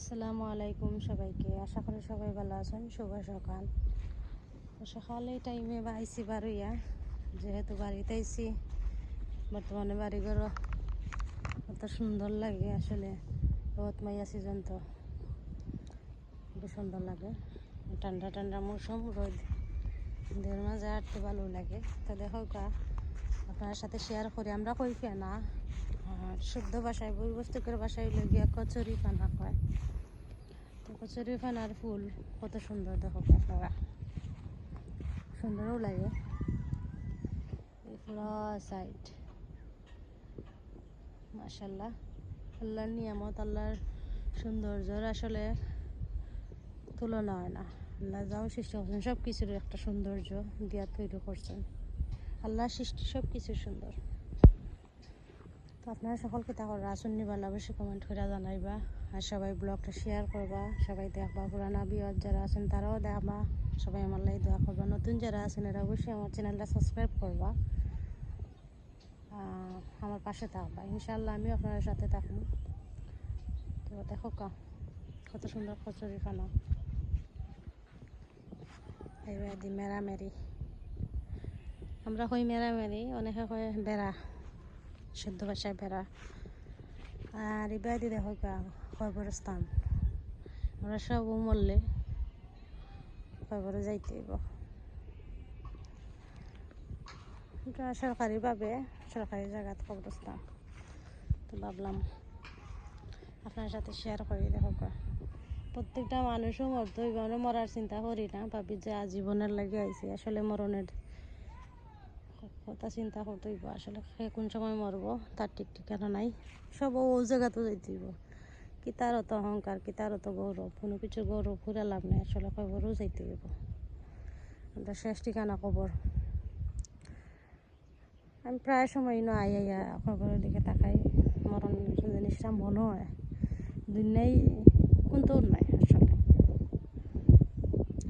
আসসালামু আলাইকুম সবাইকে। আশা করি সবাই ভালো আছেন। শুভ সকাল। তো সকালে টাইমে বা আইসি বারুইয়া। যেহেতু বাড়িতে আইসি বর্তমানে বাড়িঘর কত সুন্দর লাগে আসলে। রোদ মাইয়া সিজন তো। সুন্দর লাগে। ঠান্ডা ঠান্ডা মৌসুম, রোদ। দের মাঝে হাঁটতে ভালো লাগে। তো দেখো কা আপনার সাথে শেয়ার করি। আমরা কই না শুদ্ধ ভাষায় বই বস্তুকের ভাষায় লগিয়া কচুরি পানা কয়। কচুরি ফুল। কত সুন্দর, দেখো সুন্দরও লাগে। পুরো সাইড মাশাল্লাহ আল্লাহর নিয়ামত, আল্লাহর সৌন্দর্যর আসলে তুলনা হয় না। আল্লাহ যাও সৃষ্টি করছেন সব কিছুর একটা সৌন্দর্য দিয়া তৈরি করছেন। আল্লাহ সৃষ্টি সব কিছু সুন্দর। তো আপনারা সকলকে তা রাসুন নিবার অবশ্যই কমেন্ট করে জানাইবা আর সবাই ব্লগটা শেয়ার করবা। সবাই দেখবা পুরানা বিয়ার যারা আছেন তারাও দেখবা। সবাই আমার লাই দোয়া করবা। নতুন যারা আছেন এরা অবশ্যই আমার চ্যানেলটা সাবস্ক্রাইব করবা। আমার পাশে থাকবা। ইনশাল্লাহ আমিও আপনার সাথে থাকব। তো দেখো কা, কত সুন্দর কচুরি খানা। এইবার দি মেরামেরি। আমরা কই মেরামেরি? অনেকে কয় বেড়া। শুদ্ধ ভাষায় বেড়া। আর এবার দি দেখো কা কবরস্থান। আমরা সব মরলে কবরে যাইতে এটা সরকারিভাবে, সরকারি জায়গাত কবরস্থান। তো ভাবলাম আপনার সাথে শেয়ার করি, দেখো প্রত্যেকটা মানুষও মরতে হইব, আমরা মরার চিন্তা করি না। ভাবি যে আজীবনের লাগে আইছি, আসলে মরণের কথা, চিন্তা করতে হইব। আসলে কোন সময় মরব, তার ঠিক ঠিকানা নাই। সব ও জায়গাতে যাইতে হইব। কি তার অত অহংকার, কি তার অত গৌরব। কোনো কিছু গৌরব ঘুরে লাভ নাই। আসলে খবরও যাইতে হইব। আমরা শেষ ঠিকানা খবর। আমি প্রায় সময় ন আই আইয়া খবরের দিকে তাকাই। মরণ জিনিসটা মনে হয়। দুনিয়ায় কিন্তু নাই আসলে।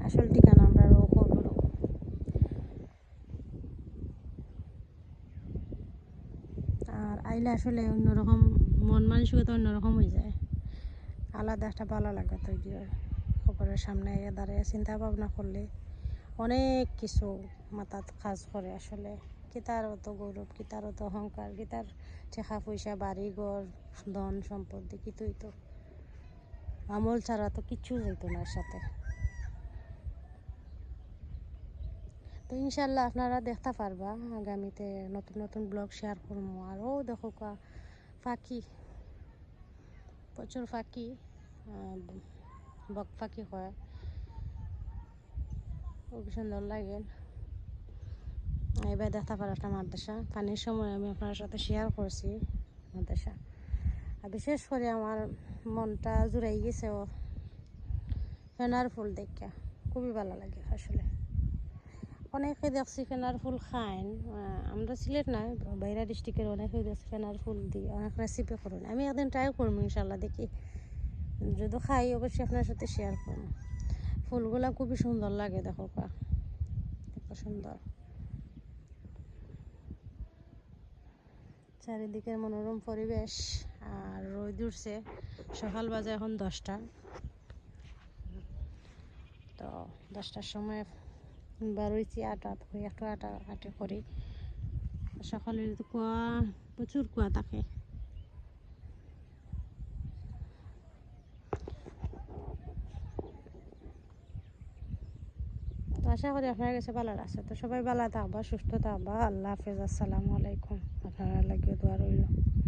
আসল ঠিকানা আমরা রো খবর আর আইলে আসলে অন্যরকম মন মানসিকতা অন্যরকম হয়ে যায়। আলাদা একটা ভালো লাগে তৈরি হয়। খবরের সামনে দাঁড়িয়ে চিন্তা ভাবনা করলে অনেক কিছু মাথাত কাজ করে আসলে। কি তার অত গৌরব কি তার অত অহংকার কি তার টাকা পয়সা, বাড়ি ঘর, ধন সম্পত্তি, কিছুই তো আমল ছাড়া তো কিচ্ছু যেত না সাথে তো ইনশাল্লাহ আপনারা দেখতে পারবা, আগামীতে নতুন নতুন ব্লগ শেয়ার করব আরও দেখো কা পাখি প্রচুর পাখি বক পাখি হয়। খুব সুন্দর লাগে। এবার দেখতে পারো একটা মাদ্রাসা। পানির সময় আমি আপনার সাথে শেয়ার করছি মাদ্রাসা। আর বিশেষ করে আমার মনটা জুড়াই গেছে ও। ফেনার ফুল দেখা। খুবই ভালো লাগে আসলে। অনেকে দেখছি ফেনার ফুল আহ, আমরা সিলেট না বাইরা ডিস্ট্রিক্টের অনেকে দেখছি ফেনার ফুল দিয়ে অনেক রেসিপি করুন। আমি একদিন ট্রাই করব ইনশাল্লাহ দেখি। যদি খাই অবশ্যই আপনার সাথে শেয়ার করব। ফুলগুলা খুবই সুন্দর লাগে দেখো কা কত সুন্দর। চারিদিকের মনোরম পরিবেশ আর রোদ উঠছে। সকাল বাজে এখন দশটা। তো দশটার সময় বারোইছি আটা একটু আটা, আটে করি। সকালে কুয়া, প্রচুর কুয়া থাকে। আশা করি আপনার কাছে ভালো লাগছে। তো সবাই ভালো থাকবা, সুস্থ থাকবা। আল্লাহ হাফেজ। আসসালামু আলাইকুম। আপনারা লাগিয়ে দোয়া রইল।